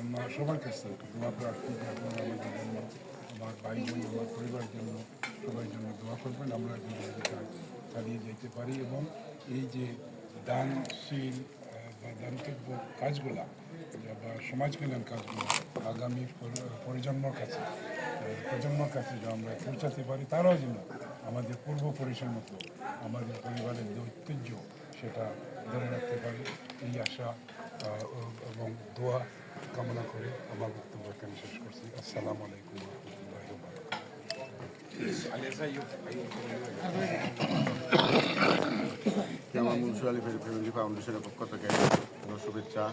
আমার সবার কাছে দোয়া প্রার্থী যে আমাদের জন্য আমার ভাই বোন, আমার পরিবারের জন্য সবার জন্য দোয়া করবেন, আমরা যেন কাজ চালিয়ে যেতে পারি এবং এই যে দানশীল বা দানযোগ্য কাজগুলা বা সমাজ কল্যাণ কাজগুলো আগামী পর- প্রজন্মর কাছে প্রজন্মর কাছে যেন আমরা পৌঁছাতে পারি, তারাও যেন আমাদের পূর্বপুরুষের মতো আমাদের পরিবারের যে ঐতিহ্য, সেটা ধরে রাখতে পারি, এই আশা এবং দোয়া কামনা করে আমার বক্তব্য এখানে শেষ করছি। আসসালামু আলাইকুম রহমতুল্লাহ যেমন মুন্সুর আলী ফ্যামিলি ফাউন্ডেশনের পক্ষ থেকে শুভেচ্ছা।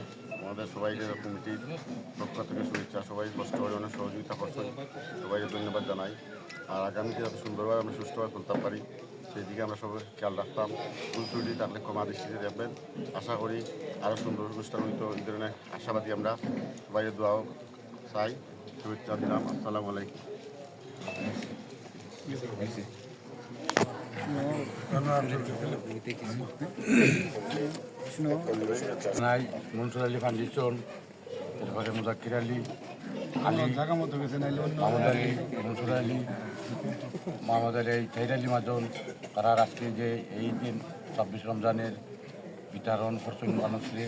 আমাদের সবাইকে কমিটির পক্ষ থেকে শুভেচ্ছা। সবাই কষ্ট করে অনেক সহযোগিতা করছেন। সবাইকে ধন্যবাদ জানাই। আর আগামীতে যাতে সুন্দরভাবে আমরা সুস্থভাবে চলতে পারি সেই দিকে আমরা সবাই খেয়াল রাখতাম ভুল ত্রুটি তাহলে ক্ষমা দৃষ্টিতে দেখবেন। আশা করি আরও সুন্দর অনুষ্ঠান হইতো, এই ধরনের আশাবাদী আমরা সবাইকে দোয়াও চাই। শুভেচ্ছা দিলাম, আসসালামু আলাইকুম। নাই, মনসুর আলী ফাউন্ডেশন, এরপরে মুজাক্কির আলী। মোহাম্মদ আলী তাহির আলী মাদন তারা আজকে যে এই দিন ছাব্বিশ রমজানের বিতরণ করছেন মানুষকে,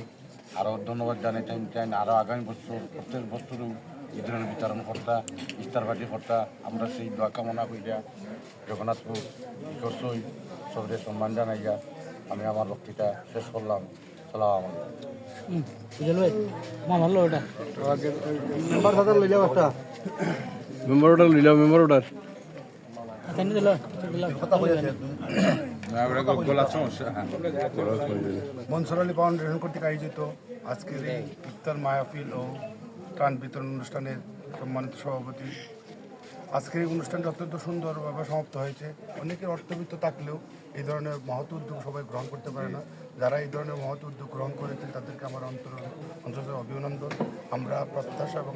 আরও ধন্যবাদ জানাইতেন চান আরও আগামী বছর, প্রত্যেক বছরও ধরনের বিতরণ কর্তা ইস্তার পার্টি কর্তা, আমরা সেই দোয়া কামনা করিয়া জগন্নাথপুর সবরে সম্মান জানাইয়া আমি আমার বক্তৃতা শেষ করলাম। সালাম মেম্বার অর্ডার লইলাম member order Mansur Ali foundation কর্তৃক আয়োজিত আজকের এই ইফতার মাহফিল ও ত্রাণ বিতরণ অনুষ্ঠানের সম্মানিত সভাপতি আজকের এই অনুষ্ঠানটি অত্যন্ত সুন্দরভাবে সমাপ্ত হয়েছে। অনেকের অর্থবিত্ত থাকলেও এই ধরনের মহৎ উদ্যোগ সবাই গ্রহণ করতে পারে না। যারা এই ধরনের মহৎ উদ্যোগ গ্রহণ করেছেন তাদেরকে আমার অন্তর অন্তত অভিনন্দন। আমরা প্রত্যাশা এবং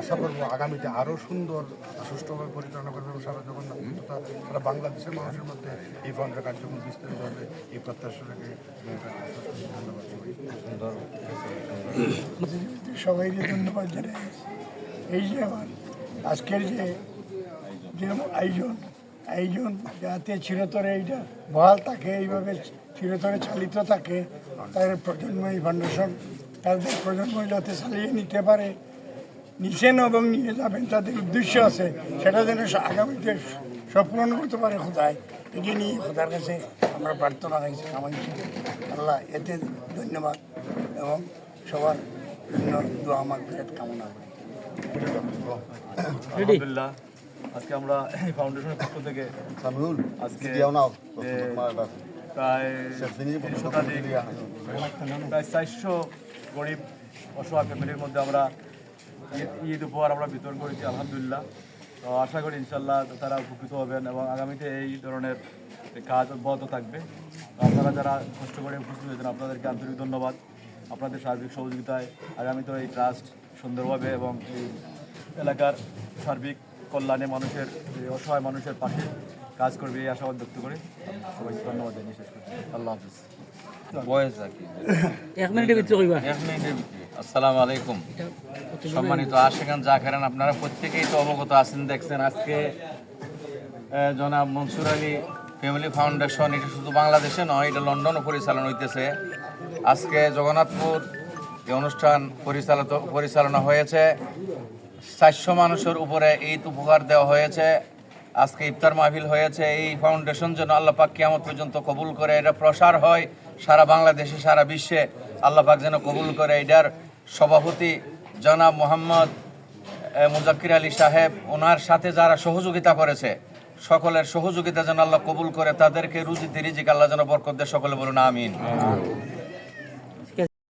আশা করব আগামীতে আরও সুন্দর সুষ্ঠুভাবে পরিচালনা করবে এবং সারা জগন্নাথ তথা সারা বাংলাদেশের মানুষের মধ্যে এই ফান্ডের কার্যক্রম বিস্তারিত হবে এই প্রত্যাশা রেখে ধন্যবাদ সবাই সবাইকে ধন্যবাদ জানাই। এই যে আমার আজকের যে আয়োজন আয়োজন যাতে চিরতরে এইটা বহাল থাকে, এইভাবে চিরতরে চালিত থাকে, তাদের প্রজন্ম এই ফাউন্ডেশন তাদের প্রজন্ম যাতে চালিয়ে নিতে পারে নিছেন এবং নিয়ে যাবেন, তাদের উদ্দেশ্য আছে, সেটা যেন আগামীতে সব পূরণ করতে পারে খোদায় এটি নিয়ে খোদার কাছে আমরা প্রার্থনা হয়েছি কামাইছি আল্লাহ এতে ধন্যবাদ এবং সবার জন্য দোয়া আমার বিরাট কামনা করি। আলহামদুলিল্লাহ। আজকে আমরা এই ফাউন্ডেশনের পক্ষ থেকে সামিউল আজকে প্রায় প্রায় চারশো গরিব অসহায় ফ্যামিলির মধ্যে আমরা ঈদ- ঈদ উপহার আমরা বিতরণ করেছি আলহামদুলিল্লাহ। তো আশা করি ইনশাল্লাহ তারা উপকৃত হবেন এবং আগামীতে এই ধরনের কাজ অব্যাহত থাকবে। আপনারা যারা কষ্ট করে উপস্থিত হয়েছেন আপনাদেরকে আন্তরিক ধন্যবাদ। আপনাদের সার্বিক সহযোগিতায় আগামী তো এই ট্রাস্ট সুন্দরভাবে এবং এই এলাকার সার্বিক কল্যাণে মানুষের অসহায় মানুষের পাশে কাজ করবে এই আশাবাদ ব্যক্ত করে সবাইকে ধন্যবাদ জানিয়ে শেষ করছি। আল্লাহ হাফিজ। বয়স আর কি? এক মিনিটের ভিতরে কইবা। এক মিনিটের ভিতরে। আসসালামু আলাইকুম। সম্মানিত আশেখান জাকেরান আপনারা প্রত্যেকেই তো অবগত আছেন দেখছেন। আজকে জনাব মনসুর আলী ফ্যামিলি ফাউন্ডেশন, এটা শুধু বাংলাদেশে নয়, এটা লন্ডনও পরিচালনা হইতেছে। আজকে জগন্নাথপুর এই অনুষ্ঠান পরিচালিত, পরিচালনা হয়েছে। চারশো মানুষের উপরে ঈদ উপহার দেওয়া হয়েছে। আজকে ইফতার মাহফিল হয়েছে। এই ফাউন্ডেশন যেন আল্লাহ পাক কিয়ামত পর্যন্ত কবুল করে, এটা প্রসার হয় সারা বাংলাদেশে, সারা বিশ্বে। আল্লাহ পাক যেন কবুল করে, এটার সভাপতি জনাব মোহাম্মদ মুজাক্কির আলী সাহেব, ওনার সাথে যারা সহযোগিতা করেছে সকলের সহযোগিতা যেন আল্লাহ কবুল করে, তাদেরকে রুজিতে রিজিক আল্লাহ যেন বরকত দেয়। সকলে বলুন, আমিন।